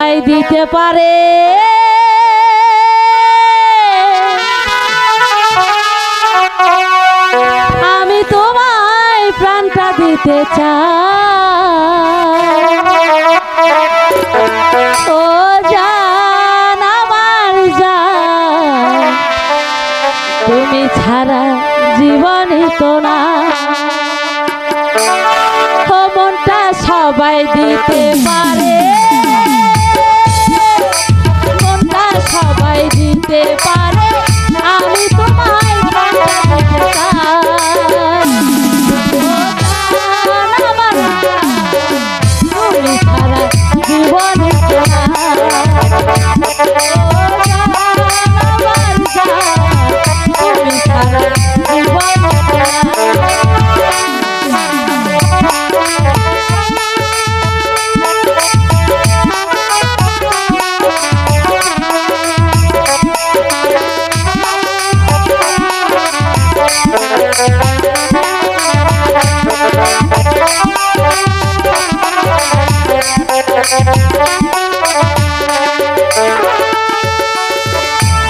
দিতে পারে। আমি তোমায় প্রাণটা দিতে চাই। ও যান আমার জান, তুমি ছাড়া জীবনই তো না। মনটা সবাই দিতে পারে।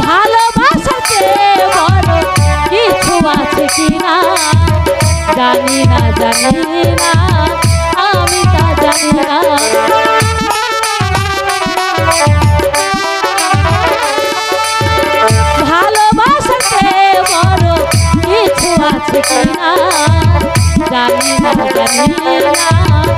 ভালোবাসা বড় কিছু আছে কিনা? জানি না জানি না, আমি তা জানি না। ভালোবাসাতে বড় কিছু আছে কিনা? জানি না জানি না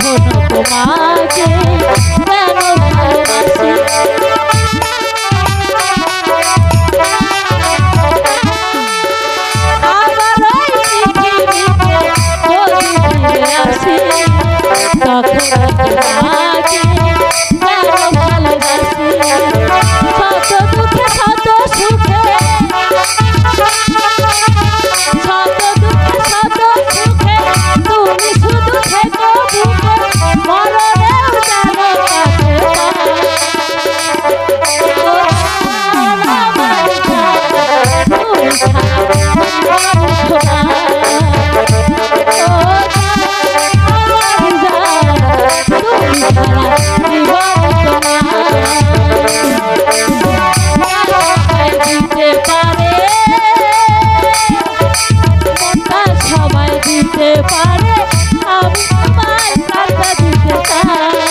কখনো তোমাকে আমায় দিতে পারে আমি তোমায় দিতে পারে